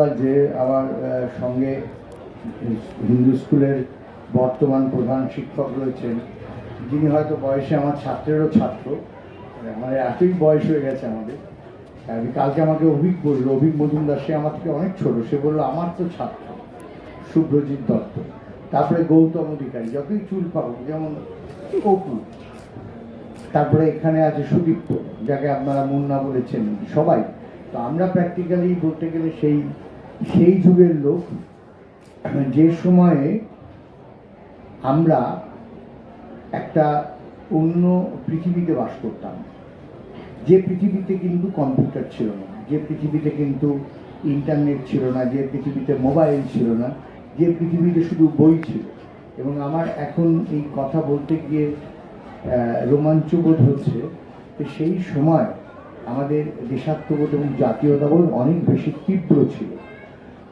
লাগছে আমার সঙ্গে হিন্দু স্কুলের বর্তমান প্রধান শিক্ষক রয়েছেন। যিনি হয়তো বয়সে আমার ছাত্রেরও ছাত্র মানে এতই বয়স হয়ে গেছে আমাদের। আমি কালকে আমাকে অভিক বলল, অভিক মজুমদার, সে আমার থেকে অনেক ছোট, সে বলল, আমার তো ছাত্র শুভ্রজিৎ দত্ত। তারপরে গৌতম অধিকারী, যতই চুল পাবো যেমন অপু। তারপরে এখানে আছে সুদীপ্ত, যাকে আপনারা মুন্না বলেছেন, সবাই। তো আমরা প্র্যাকটিক্যালি বলতে গেলে সেই সেই যুগের লোক। যে সময়ে আমরা একটা অন্য পৃথিবীতে বাস করতাম। যে পৃথিবীতে কিন্তু কম্পিউটার ছিল না, যে পৃথিবীতে কিন্তু ইন্টারনেট ছিল না, যে পৃথিবীতে মোবাইল ছিল না, যে পৃথিবীতে শুধু বই ছিল। এবং আমার এখন এই কথা বলতে গিয়ে রোমাঞ্চবোধ হচ্ছে যে সেই সময় আমাদের দেশাত্মবোধ এবং জাতীয়তাবোধ অনেক বেশি তীব্র ছিল।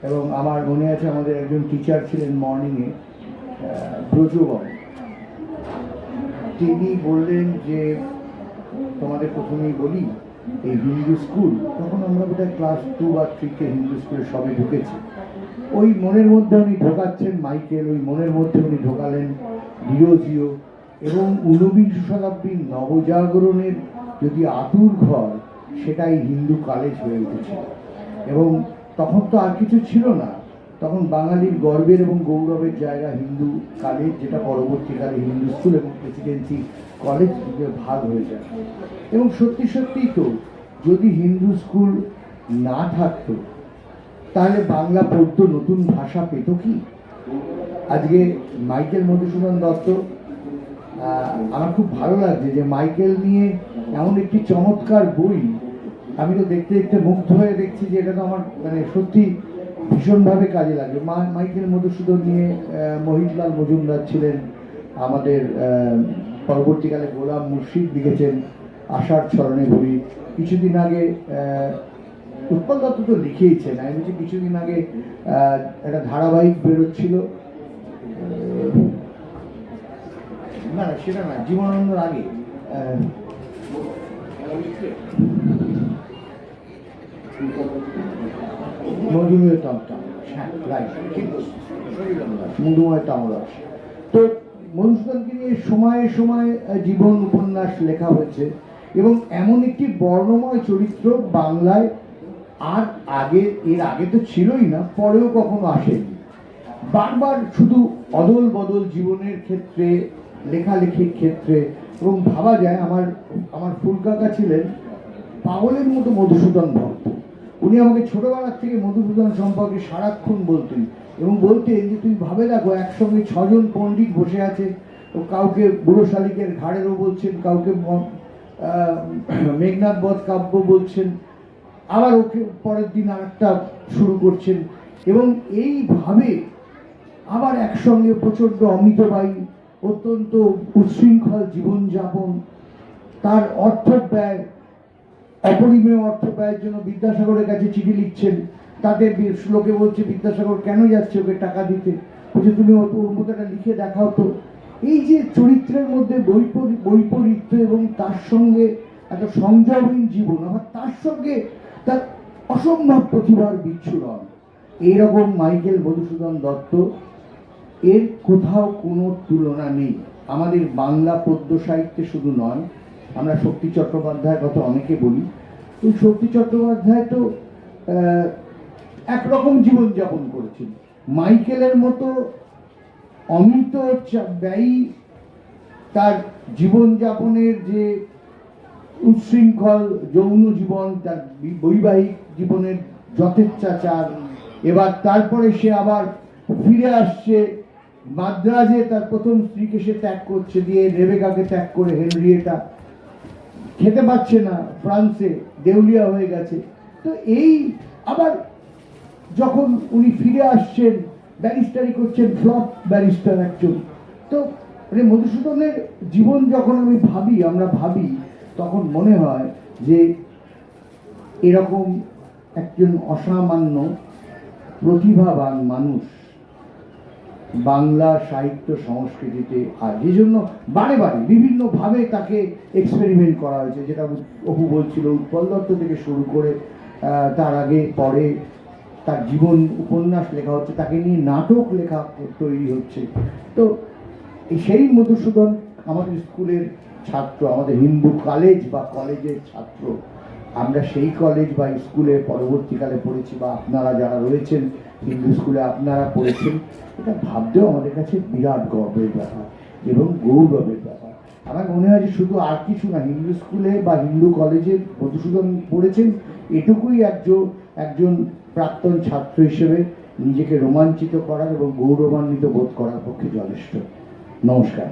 এবং আমার মনে আছে আমাদের একজন টিচার ছিলেন মর্নিংয়ে ব্রজবন। তিনি বললেন যে, তোমাদের প্রথমেই বলি, এই হিন্দু স্কুল তখন আমরা বোধহয় ক্লাস টু বা থ্রিতে হিন্দু স্কুলে সবে ঢুকেছি। ওই মনের মধ্যে উনি ঢোকাচ্ছেন, মাইকেল, ওই মনের মধ্যে উনি ঢোকালেন ডিওজিও এবং ঊনবিংশ শতাব্দীর নবজাগরণের যদি আতুর ঘর, সেটাই হিন্দু কলেজ হয়ে উঠেছিল। এবং তখন তো আর কিছু ছিল না। তখন বাঙালির গর্বের এবং গৌরবের জায়গা হিন্দু কলেজ, যেটা পরবর্তীকালে হিন্দু স্কুল এবং প্রেসিডেন্সি কলেজ ভাগ হয়ে যায়। এবং সত্যি সত্যিই তো, যদি হিন্দু স্কুল না থাকত, তাহলে বাংলা পড়তো নতুন ভাষা পেত কি? আজকে মাইকেল মধুসূদন দত্ত আমার খুব ভালো লাগছে যে মাইকেল নিয়ে এমন একটি চমৎকার বই আমি তো দেখতে দেখতে মুগ্ধ হয়ে দেখছি যে এটা তো আমার মানে সত্যি ভীষণভাবে কাজে লাগে মা- মাইকেল মধুসূদন নিয়ে মহিতলাল মজুমদার ছিলেন আমাদের পরবর্তীকালে গোলাম মুর্শিদ লিখেছেন আষাঢ় স্মরণে ঘুরি কিছুদিন আগে উৎপল দত্ত তো লিখেইছেন। আমি বলছি কিছুদিন আগে একটা ধারাবাহিক বেরোচ্ছিল। না, সেটা না, জীবনানন্দর আগে হ্যাঁ তো মধুসূদনকে নিয়ে সময়ে সময়ে জীবন উপন্যাস লেখা হয়েছে এবং এমন একটি বর্ণময় চরিত্র বাংলায় আর আগে, এর আগে তো ছিলই না, পরেও কখনো আসেনি। বারবার শুধু অদল বদল জীবনের ক্ষেত্রে লেখালেখির ক্ষেত্রে এবং ভাবা যায় আমার আমার ফুলকাকা ছিলেন পাগলের মতো মধুসূদন ভক্ত। উনি আমাকে ছোটবেলার থেকে মধুসূদন সম্পর্কে সারাক্ষণ বলতেন এবং বলতেন যে, তুমি ভাবে দেখো, একসঙ্গে ছজন পণ্ডিত বসে আছে কাউকে বুড়ো শালিকের ঘাড়েরও বলছেন, কাউকে মেঘনাথ বধ কাব্য বলছেন, আবার ওকে পরের দিন আরেকটা শুরু করছেন। এবং এইভাবে আবার একসঙ্গে প্রচণ্ড অমিতবায়ী অত্যন্ত উচ্ছৃঙ্খল জীবনযাপন। তার অর্থ ব্যয়, অপরিমেয় অর্থ ব্যয়ের জন্য বিদ্যাসাগরের কাছে চিঠি লিখছেন। তাদের শ্লোকে বলছে, বিদ্যাসাগর কেন যাচ্ছে ওকে টাকা দিতে? বলছে, তুমি ওর মতো লিখে দেখাও তো। এই যে চরিত্রের মধ্যে বৈপরী, বৈপরীত্য এবং তার সঙ্গে একটা সংযমহীন জীবন, আবার তার সঙ্গে তার অসম্ভব প্রতিভার বিচ্ছুরণ। এইরকম মাইকেল মধুসূদন দত্ত এর কোথাও কোনো তুলনা নেই। আমাদের বাংলা পদ্য সাহিত্যে শুধু নয়, আমরা শক্তি চট্টোপাধ্যায়ের কথা অনেকে বলি। তো শক্তি চট্টোপাধ্যায় তো একরকম জীবনযাপন করেছেন। মাইকেলের মতো অমিত ব্যয়ী তার জীবনযাপনের যে উচ্ছৃঙ্খল যৌন জীবন, তার বৈবাহিক জীবনের যথেচ্ছাচার, এবার তারপরে সে আবার ফিরে আসছে মাদ্রাজে তার প্রথম স্ত্রীকে সে ত্যাগ করছে দিয়ে রেবেকাকে ত্যাগ করে হেনরিয়েটা খেতে পাচ্ছে না ফ্রান্সে, দেউলিয়া হয়ে গেছে। তো এই আবার যখন উনি ফিরে আসছেন, ব্যারিস্টারি করছেন, ফ্লপ ব্যারিস্টার একজন। তো মানে মধুসূদনের জীবন যখন আমি ভাবি, আমরা ভাবি, তখন মনে হয় যে এরকম একজন অসামান্য, প্রতিভাবান মানুষ বাংলা সাহিত্য সংস্কৃতিতে আর এই জন্য বারে বারে বিভিন্নভাবে তাকে এক্সপেরিমেন্ট করা হয়েছে। যেটা অপু বলছিল, উৎপল দত্ত থেকে শুরু করে তার আগে, পরে তার জীবন উপন্যাস লেখা হচ্ছে, তাকে নিয়ে নাটক লেখা তৈরি হচ্ছে। তো সেই মধুসূদন আমাদের স্কুলের ছাত্র, আমাদের হিন্দু কলেজ বা কলেজের ছাত্র আমরা সেই কলেজ বা স্কুলে পরবর্তীকালে পড়েছি বা আপনারা যারা রয়েছেন, হিন্দু স্কুলে আপনারা পড়েছেন, এটা ভাবতেও আমাদের কাছে বিরাট গর্বের ব্যাপার এবং গৌরবের ব্যাপার। আমার মনে হয় যে শুধু আর কিছু না, হিন্দু স্কুলে বা হিন্দু কলেজে মধুসূদন পড়েছেন, এটুকুই একজন একজন প্রাক্তন ছাত্র হিসেবে নিজেকে রোমাঞ্চিত করার এবং গৌরবান্বিত বোধ করার পক্ষে যথেষ্ট। নমস্কার।